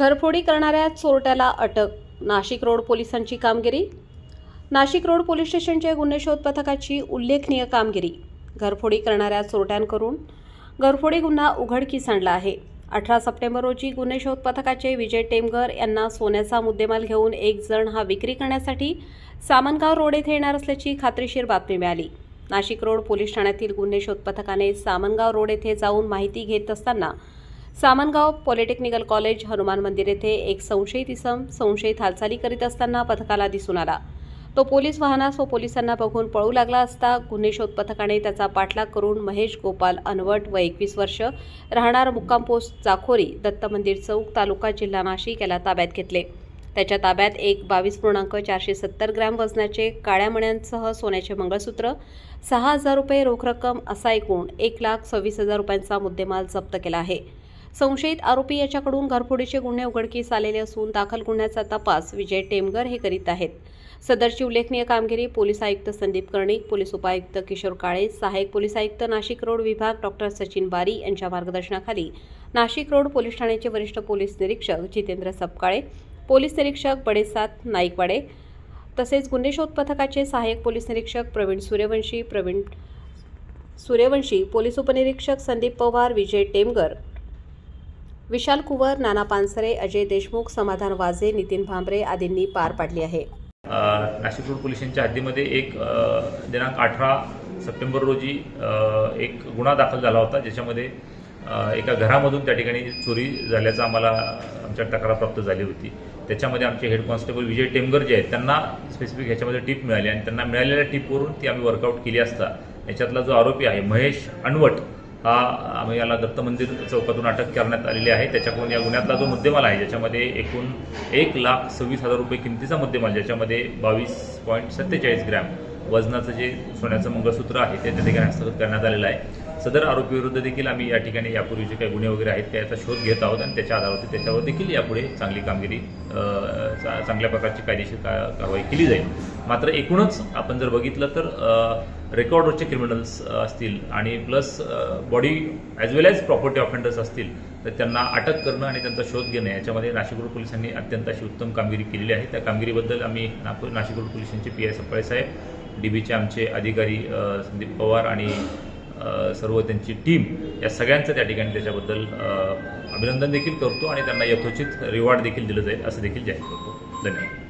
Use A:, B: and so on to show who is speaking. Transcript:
A: घरफोडी करणाऱ्या चोरट्याला अटक नाशिक रोड पोलिसांची कामगिरी. नाशिक रोड पोलीस स्टेशनच्या गुन्हे शोध पथकाची उल्लेखनीय कामगिरी. घरफोडी करणाऱ्या चोरट्यांकडून घरफोडी गुन्हा उघडकीस आणला आहे. अठरा सप्टेंबर रोजी गुन्हे शोध पथकाचे विजय टेमगर यांना सोन्याचा मुद्देमाल घेऊन एक जण हा विक्री करण्यासाठी सामनगाव रोड येथे येणार असल्याची खात्रीशीर बातमी मिळाली. नाशिक रोड पोलीस ठाण्यातील गुन्हे शोध पथकाने सामनगाव रोड येथे जाऊन माहिती घेत असताना सामनगाव पॉलिटेक्निकल कॉलेज हनुमान मंदिर येथे एक संशयित इसम संशयित हालचाली करीत असताना पथकाला दिसून आला. तो पोलीस वाहनास व पोलिसांना बघून पळू लागला असता गुन्हे शोध पथकाने त्याचा पाठलाग करून महेश गोपाल अनवट व एकवीस वर्ष राहणार मुक्काम पोस्ट चाखोरी दत्त मंदिर चौक तालुका जिल्हा नाशिक याला ताब्यात घेतले. त्याच्या ताब्यात एक बावीस पूर्णांक चारशे सत्तर ग्रॅम वजनाचे काळ्या मण्यांसह सोन्याचे मंगळसूत्र सहा हजार रुपये रोख रक्कम असा एकूण एक लाख सव्वीस हजार रुपयांचा मुद्देमाल जप्त केला आहे. संशयित आरोपी याच्याकडून घरफोडीचे गुन्हे उघडकीस आलेले असून दाखल गुन्ह्याचा तपास विजय टेमगर हे करीत आहेत. सदरची उल्लेखनीय कामगिरी पोलीस आयुक्त संदीप कर्णिक पोलीस उपायुक्त किशोर काळे सहाय्यक पोलीस आयुक्त नाशिक रोड विभाग डॉक्टर सचिन बारी यांच्या मार्गदर्शनाखाली नाशिक रोड पोलीस ठाण्याचे वरिष्ठ पोलीस निरीक्षक जितेंद्र सपकाळे पोलीस निरीक्षक बडेसात नाईकवाडे तसेच गुन्हे शोध पथकाचे सहाय्यक पोलीस निरीक्षक प्रवीण सूर्यवंशी प्रवीण सूर्यवंशी पोलीस उपनिरीक्षक संदीप पवार विजय टेमगर विशाल कुवर नाना पानसरे अजय देशमुख समाधान वाजे नितीन भांबरे आदींनी पार पाडली आहे.
B: नाशिक रोड पोलीस हद्दीमध्ये एक दिनांक अठरा सप्टेंबर रोजी एक गुन्हा दाखल झाला होता ज्याच्यामध्ये एका घरामधून त्या ठिकाणी चोरी झाल्याचं आम्हाला आमच्या तक्रार प्राप्त झाली होती. त्याच्यामध्ये आमचे हेड कॉन्स्टेबल विजय टेमगर जे आहेत त्यांना स्पेसिफिक ह्याच्यामध्ये टीप मिळाली आणि त्यांना मिळालेल्या टीपवरून ती आम्ही वर्कआउट केली असता. याच्यातला जो आरोपी आहे महेश अनवट हा आम्ही याला दत्त मंदिर चौकातून अटक करण्यात आलेली आहे. त्याच्याकडून या गुन्ह्यातला जो मुद्देमाल आहे ज्याच्यामध्ये एकूण एक लाख सव्वीस हजार रुपये किमतीचा मुद्देमाल ज्याच्यामध्ये बावीस पॉईंट सत्तेचाळीस ग्रॅम वजनाचं जे सोन्याचं मंगळसूत्र आहे ते त्या ठिकाणी हस्तगत करण्यात आलेलं आहे. सदर आरोपीविरुद्ध देखील आम्ही या ठिकाणी यापूर्वीचे काही गुन्हे वगैरे आहेत त्याचा शोध घेत आहोत आणि त्याच्या आधारावरती त्याच्यावर देखील यापुढे चांगली कामगिरी चा- चांगल्या प्रकारची कायदेशीर का कारवाई केली जाईल. मात्र एकूणच आपण जर बघितलं तर रेकॉर्डवरचे क्रिमिनल्स असतील आणि plus body as well as property offenders असतील तर त्यांना अटक करणं आणि त्यांचा शोध घेणं याच्यामध्ये नाशिक रोड पोलिसांनी अत्यंत अशी उत्तम कामगिरी केलेली आहे. त्या कामगिरीबद्दल आम्ही नागपूर नाशिक रोड पोलिसांचे पी आय सप्पाळे साहेब डी बीचे आमचे अधिकारी संदीप पवार आणि सर्व त्यांची टीम या सगळ्यांचं त्या ठिकाणी त्याच्याबद्दल अभिनंदन देखील करतो आणि त्यांना यथोचित रिवॉर्ड देखील दिलं जाईल असं देखील जाहीर करतो. धन्यवाद.